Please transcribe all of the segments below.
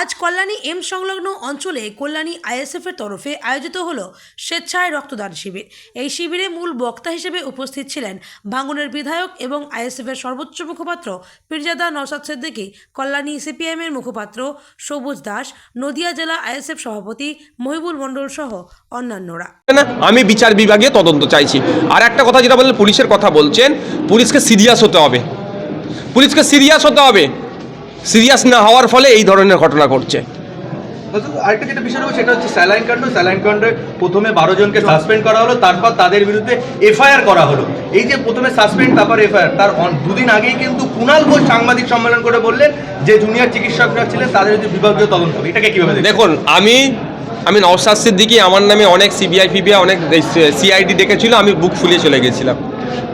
আজ কল্যাণী এম সংলগ্ন অঞ্চলে কল্যাণী আইএসএফ এর তরফে আয়োজিত হলো স্বেচ্ছায় রক্তদান শিবির। এই শিবিরে মূল বক্তা হিসেবে উপস্থিত ছিলেন ভাঙনের বিধায়ক এবং আইএসএফ এর সর্বোচ্চ মুখপাত্র পীরজাদা নওশাদ সিদ্দিকী, কল্যাণী সিপিএম এর মুখপাত্র সবুজ দাস, নদিয়া জেলা আইএসএফ সভাপতি মহিবুল মণ্ডল সহ অন্যান্যরা। আমি বিচার বিভাগে তদন্ত চাইছি। আর একটা কথা যেটা বললেন, পুলিশের কথা বলছেন, পুলিশকে সিরিয়াস হতে হবে। পুলিশকে সিরিয়াস হতে হবে। সিরিয়াস না হওয়ার ফলে এই ধরনের ঘটনা ঘটছে। আরেকটা যেটা বিষয় সেটা হচ্ছে স্যালাইন কাণ্ড। স্যালাইন কাণ্ডে প্রথমে বারো জনকে সাসপেন্ড করা হলো তারপর তাদের বিরুদ্ধে এফআইআর করা হলো। এই যে প্রথমে সাসপেন্ড তারপর এফআইআর। তার দুদিন আগেই কিন্তু কুণাল ঘোষ সাংবাদিক সম্মেলন করে বললেন যে জুনিয়র চিকিৎসকরা ছিলেন তাদের যদি বিভাগীয় তদন্ত হবে। এটাকে কীভাবে দেখেন দেখুন আমি আমি নওশাদ সিদ্দিকি আমার নামে অনেক সিবিআই ফিবিআই অনেক সিআইডি ডেকেছিল আমি বুক ফুলিয়ে চলে গেছিলাম।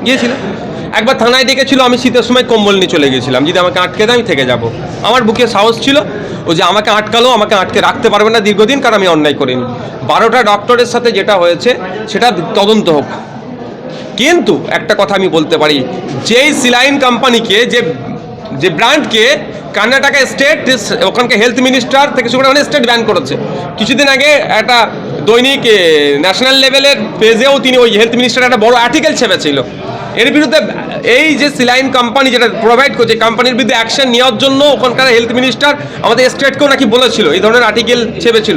গিয়েছিলাম। একবার থানায় ডেকেছিল আমি শীতের সময় কম্বল নিয়ে চলে গেছিলাম। যদি আমাকে আটকে দেয়, আমি থেকে যাব। আমার বুকে সাহস ছিল, ও যে আমাকে আটকালো, আমাকে আটকে রাখতে পারবে না দীর্ঘদিন, কারণ আমি অন্যায় করিনি। বারোটা ডক্টরের সাথে যেটা হয়েছে, সেটা তদন্ত হোক। কিন্তু একটা কথা আমি বলতে পারি, যেই সিলাইন কোম্পানিকে, যে যে ব্র্যান্ডকে কর্ণাটকা স্টেট ওখানকে হেলথ মিনিস্টার থেকে শুরু করে অনেক স্টেট ব্যান করেছে। কিছুদিন আগে একটা দৈনিক ন্যাশনাল লেভেলের পেজেও তিনি ওই হেলথ মিনিস্টার একটা বড় আর্টিকেল ছেপেছিল। এর বিরুদ্ধে, এই যে সিলাইন কোম্পানি যেটা প্রোভাইড করছে কোম্পানির বিরুদ্ধে অ্যাকশন নেওয়ার জন্য ওখানকার হেলথ মিনিস্টার আমাদের স্টেটকেও নাকি বলেছিল, এই ধরনের আর্টিকেল ছেপেছিল।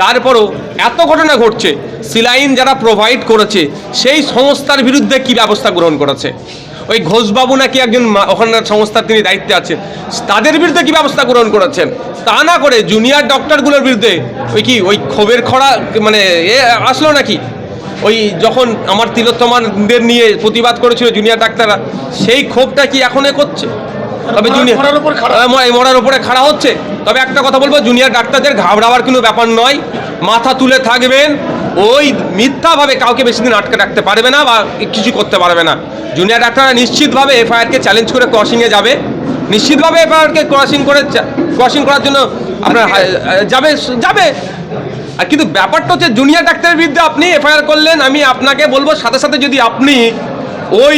তারপরও এত ঘটনা ঘটছে সিলাইন যারা প্রোভাইড করেছে, সেই সংস্থার বিরুদ্ধে কি ব্যবস্থা গ্রহণ করেছে? ওই ঘোষবাবু নাকি একজন ওখানকার সংস্থার তিনি দায়িত্বে আছেন তাদের বিরুদ্ধে কি ব্যবস্থা গ্রহণ করেছেন? তা না করে জুনিয়র ডক্টরগুলোর বিরুদ্ধে ওই কি ওই ক্ষোভের খরা মানে এ আসলো নাকি? ওই যখন আমার তিলোত্তমানদের নিয়ে প্রতিবাদ করেছিল জুনিয়র ডাক্তাররা সেই ক্ষোভটা কি এখন এ করছে? তবে জুনিয়র মরার উপরে খাড়া। হচ্ছে। তবে একটা কথা বলব জুনিয়র ডাক্তারদের ঘাবড়াবার কোনো ব্যাপার নয়। মাথা তুলে থাকবেন ওই মিথ্যাভাবে কাউকে বেশি দিন আটকে রাখতে পারবে না বা কিছু করতে পারবে না। জুনিয়র ডাক্তাররা নিশ্চিতভাবে এফআইআরকে চ্যালেঞ্জ করে ক্রসিংয়ে যাবে। নিশ্চিতভাবে এফআইআরকে ক্রসিং করে ক্রসিং করার জন্য আপনার যাবে যাবে। আর কিন্তু ব্যাপারটা হচ্ছে জুনিয়র ডাক্তারের বিরুদ্ধে আপনি এফআইআর করলেন আমি আপনাকে বলব সাথে সাথে যদি আপনি ওই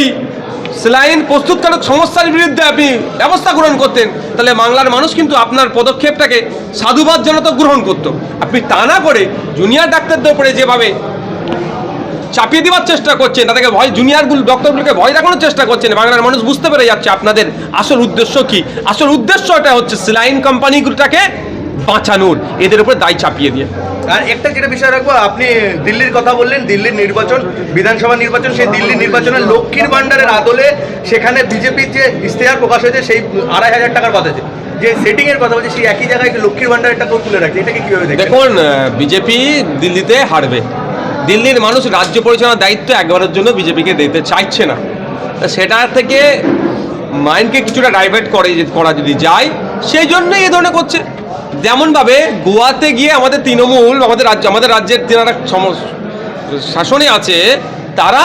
স্যালাইন প্রস্তুতকারক সংস্থার বিরুদ্ধে আপনি ব্যবস্থা গ্রহণ করতেন তাহলে বাংলার মানুষ কিন্তু আপনার পদক্ষেপটাকে সাধুবাদ জনতা গ্রহণ করতো। আপনি তা না করে জুনিয়র ডাক্তারদের উপরে যেভাবে চাপিয়ে দেওয়ার চেষ্টা করছেন তাদেরকে ভয় জুনিয়রগুলো ডক্টরগুলোকে ভয় দেখানোর চেষ্টা করছেন। বাংলার মানুষ বুঝতে পেরে যাচ্ছে আপনাদের আসল উদ্দেশ্য কি। আসল উদ্দেশ্য এটা হচ্ছে স্যালাইন কোম্পানিগুলোটাকে বাঁচানোর এদের উপরে দায় চাপিয়ে দিয়ে। আর একটা যেটা বিষয় রাখব আপনি দিল্লির কথা বললেন দিল্লির নির্বাচন বিধানসভা নির্বাচন সেই দিল্লির নির্বাচনে লক্ষ্মীর ভান্ডারের আদলে সেখানে বিজেপির যে ইশতেহার প্রকাশ হয়েছে সেই আড়াই হাজার টাকার কথা আছে যে সেটিং এর কথা বলছে সেই একই জায়গায় লক্ষ্মীর ভান্ডারের টাকাও তুলে রাখছে এটাকে কীভাবে দেখুন বিজেপি দিল্লিতে হারবে। দিল্লির মানুষ রাজ্য পরিচালনার দায়িত্ব একবারের জন্য বিজেপিকে দিতে চাইছে না। সেটা থেকে মাইন্ডকে কিছুটা ডাইভার্ট করে করা যদি যায়, সেই জন্যই এ ধরনের করছে। যেমনভাবে গোয়াতে গিয়ে আমাদের তৃণমূল, আমাদের রাজ্য আমাদের রাজ্যের যারা সম- শাসনে আছে, তারা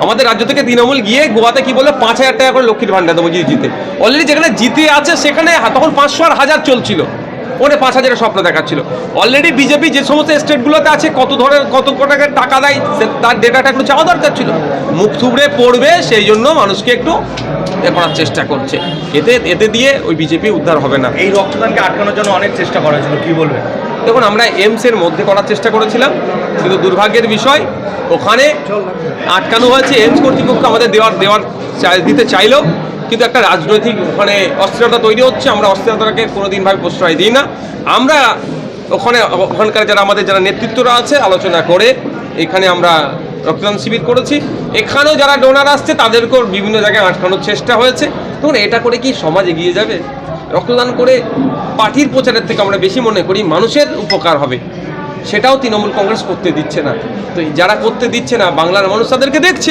আমাদের রাজ্য থেকে তৃণমূল গিয়ে গোয়াতে কি বলে পাঁচ হাজার টাকা করে লক্ষ্মীর ভান্ডার দেবো জিতে। অলরেডি যেখানে জিতে আছে, সেখানে তখন পাঁচশো আর হাজার চলছিল। ওখানে পাঁচ হাজারের স্বপ্ন দেখাচ্ছিল। অলরেডি বিজেপি যে সমস্ত স্টেটগুলোতে আছে কত ধরনের কত টাকার টাকা দেয় সে- তার ডেটাটা একটু চাওয়া দরকার ছিল। মুখ থুবড়ে পড়বে সেই জন্য মানুষকে একটু এ করার চেষ্টা করছে। এতে এতে দিয়ে ওই বিজেপি উদ্ধার হবে না। এই রক্তদানকে আটকানোর জন্য অনেক চেষ্টা করা হয়েছিল কী বলবেন? দেখুন আমরা এমসের মধ্যে করার চেষ্টা করেছিলাম কিন্তু দুর্ভাগ্যের বিষয় ওখানে আটকানো হয়েছে এমস কর্তৃপক্ষ আমাদের দেওয়ার দেওয়ার চাই- দিতে চাইলেও কিন্তু একটা রাজনৈতিক ওখানে অস্থিরতা তৈরি হচ্ছে, আমরা অস্থিরতাকে কোনোদিনভাবে প্রশ্রয় দিই না। আমরা ওখানে, ওখানকার যারা আমাদের যারা নেতৃত্বরা আছে, আলোচনা করে এখানে আমরা রক্তদান শিবির করেছি। এখানেও যারা ডোনার আসছে, তাদেরকেও বিভিন্ন জায়গায় আটকানোর চেষ্টা হয়েছে। দেখুন, এটা করে কি সমাজ এগিয়ে যাবে? রক্তদান করে পার্টির প্রচারের থেকে আমরা বেশি মনে করি, মানুষের উপকার হবে। সেটাও তৃণমূল কংগ্রেস করতে দিচ্ছে না। তো যারা করতে দিচ্ছে না, বাংলার মানুষ তাদেরকে দেখছে।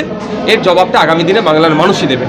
এর জবাবটা আগামী দিনে বাংলার মানুষই দেবে।